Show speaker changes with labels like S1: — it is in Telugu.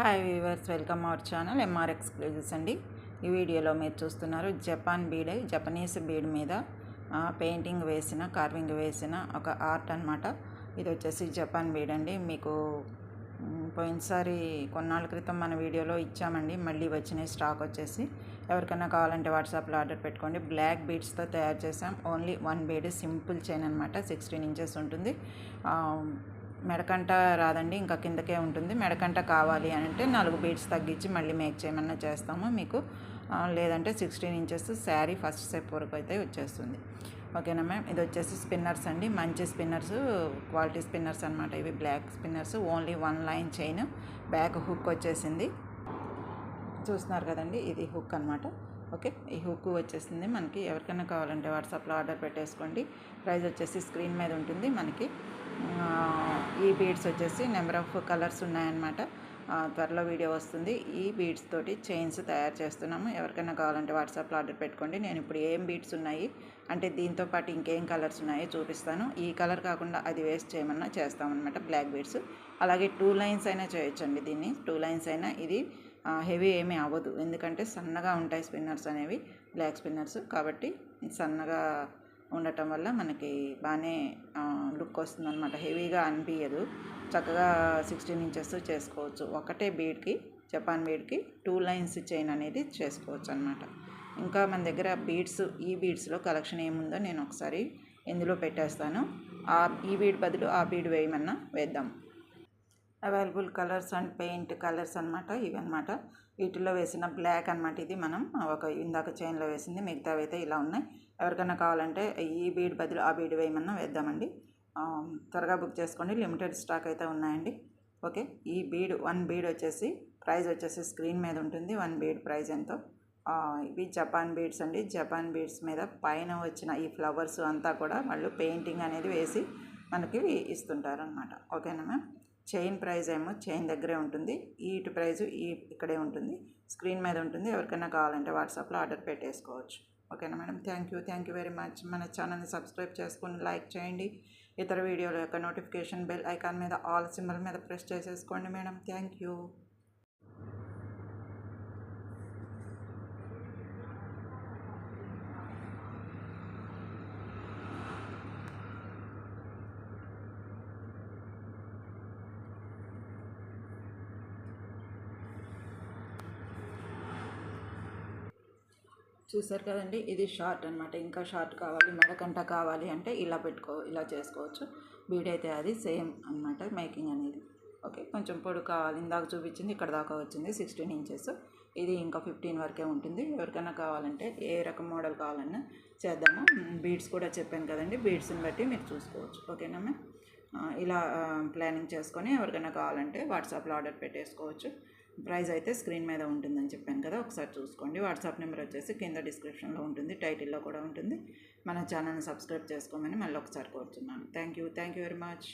S1: Hi viewers welcome our channel MR exclusives అండి. ఈ వీడియోలో మీరు చూస్తున్నారు జపాన్ బీడ్ జపనీస్ బీడ్ మీద పెయింటింగ్ వేసిన కార్వింగ్ వేసిన ఒక ఆర్ట్ అనమాట ఇది వచ్చేసి జపాన్ బీడ్ అండి. మీకు పోయినసారి కొన్నాళ్ళ క్రితం మన వీడియోలో ఇచ్చామండి. మళ్ళీ వచ్చినాయి స్టాక్ వచ్చేసి. ఎవరికైనా కావాలంటే వాట్సాప్లో ఆర్డర్ పెట్టుకోండి. బ్లాక్ బీడ్స్తో తయారు చేసాం. Only one bead simple chain అనమాట సిక్స్టీన్ ఇంచెస్ ఉంటుంది. మెడకంట రాదండి ఇంకా కిందకే ఉంటుంది. మెడకంట కావాలి అని అంటే నాలుగు బీడ్స్ తగ్గించి మళ్ళీ మేక్ చేయమన్నా చేస్తాము మీకు. లేదంటే sixteen inches sari first step వరకు అయితే వచ్చేస్తుంది. ఓకేనా మ్యామ్? ఇది వచ్చేసి స్పిన్నర్స్ అండి. మంచి స్పిన్నర్స్ క్వాలిటీ స్పిన్నర్స్ అనమాట ఇవి. Black spinners only one line chain. Back hook వచ్చేసింది. చూస్తున్నారు కదండి ఇది హుక్ అనమాట ఓకే? ఈ హుక్ వచ్చేసింది మనకి. ఎవరికైనా కావాలంటే వాట్సాప్లో ఆర్డర్ పెట్టేసుకోండి. ప్రైస్ వచ్చేసి స్క్రీన్ మీద ఉంటుంది మనకి. ఈ బీడ్స్ వచ్చేసి నెంబర్ ఆఫ్ కలర్స్ ఉన్నాయన్నమాట. త్వరలో వీడియో వస్తుంది. ఈ బీడ్స్ తోటి చైన్స్ తయారు చేస్తున్నాము. ఎవరికైనా కావాలంటే వాట్సాప్లో ఆర్డర్ పెట్టుకోండి. నేను ఇప్పుడు ఏం బీడ్స్ ఉన్నాయి అంటే దీంతో పాటు ఇంకేం కలర్స్ ఉన్నాయో చూపిస్తాను. ఈ కలర్ కాకుండా అది వేస్ట్ చేయమన్నా చేస్తామన్నమాట బ్లాక్ బీడ్స్. అలాగే టూ లైన్స్ అయినా చేయొచ్చండి దీన్ని. టూ లైన్స్ అయినా ఇది హెవీ ఏమీ అవ్వదు. ఎందుకంటే సన్నగా ఉంటాయి స్పిన్నర్స్ అనేవి బ్లాక్ స్పిన్నర్స్. కాబట్టి సన్నగా ఉండటం వల్ల మనకి బాగానే లుక్ వస్తుంది అనమాట హెవీగా అనిపించదు చక్కగా సిక్స్టీన్ ఇంచెస్ చేసుకోవచ్చు. ఒకటే బీడ్కి జపాన్ బీడ్కి టూ లైన్స్ చైన్ అనేది చేసుకోవచ్చు అనమాట ఇంకా మన దగ్గర బీడ్స్ ఈ బీడ్స్లో కలెక్షన్ ఏముందో నేను ఒకసారి ఇందులో పెట్టేస్తాను. ఆ ఈ బీడ్ బదులు ఆ బీడ్ వేయమన్నా వేద్దాం. Available colours and paint colours అనమాట ఇవన్నమాట. వీటిలో వేసిన బ్లాక్ అనమాట ఇది మనం. ఒక ఇందాక చైన్లో వేసింది మిగతావి అయితే ఇలా ఉన్నాయి. ఎవరికైనా కావాలంటే ఈ బీడ్ బదులు ఆ బీడ్ వేయమన్నా వేద్దామండి. త్వరగా బుక్ చేసుకోండి. లిమిటెడ్ స్టాక్ అయితే ఉన్నాయండి. ఓకే ఈ బీడ్ వన్ బీడ్ వచ్చేసి ప్రైస్ వచ్చేసి స్క్రీన్ మీద ఉంటుంది. వన్ బీడ్ ప్రైస్ ఎంతో. ఇవి జపాన్ బీడ్స్ అండి. జపాన్ బీడ్స్ మీద పైన వచ్చిన ఈ ఫ్లవర్స్ అంతా కూడా వాళ్ళు పెయింటింగ్ అనేది వేసి మనకి ఇస్తుంటారు అనమాట ఓకేనా మ్యామ్? చైన్ ప్రైజ్ ఏమో చైన్ దగ్గరే ఉంటుంది. ఈటు ప్రైజ్ ఈ ఇక్కడే ఉంటుంది. స్క్రీన్ మీద ఉంటుంది. ఎవరికైనా కావాలంటే వాట్సాప్లో ఆర్డర్ పెట్టేసుకోవచ్చు. ఓకేనా madam? Thank you. Thank you very much. మన ఛానల్ని సబ్స్క్రైబ్ చేసుకొని లైక్ చేయండి. ఇతర వీడియోల యొక్క నోటిఫికేషన్ బెల్ ఐకాన్ మీద ఆల్ సింబల్ మీద ప్రెస్ చేసేసుకోండి మేడం. Thank you. చూసారు కదండి ఇది షార్ట్ అనమాట ఇంకా షార్ట్ కావాలి మెడకంట కావాలి అంటే ఇలా పెట్టుకో ఇలా చేసుకోవచ్చు. బీడైతే అది సేమ్ అనమాట మేకింగ్ అనేది. ఓకే కొంచెం పొడి కావాలి. ఇందాక చూపించింది ఇక్కడ దాకా వచ్చింది సిక్స్టీన్ ఇంచెస్. ఇది ఇంకా ఫిఫ్టీన్ వరకే ఉంటుంది. ఎవరికైనా కావాలంటే ఏ రకం మోడల్ కావాలన్నా చేద్దాము. బీడ్స్ కూడా చెప్పాను కదండి బీడ్స్ని బట్టి మీరు చూసుకోవచ్చు. ఓకేనా మ్యామ్? ఇలా ప్లానింగ్ చేసుకొని ఎవరికైనా కావాలంటే వాట్సాప్లో ఆర్డర్ పెట్టేసుకోవచ్చు. ప్రైస్ అయితే స్క్రీన్ మీద ఉంటుందని చెప్పాను కదా ఒకసారి చూసుకోండి. వాట్సాప్ నెంబర్ వచ్చేసి కింద డిస్క్రిప్షన్లో ఉంటుంది టైటిల్లో కూడా ఉంటుంది. మన ఛానల్ని సబ్స్క్రైబ్ చేసుకోమని మళ్ళీ ఒకసారి కోరుతున్నాను thank you thank you very much.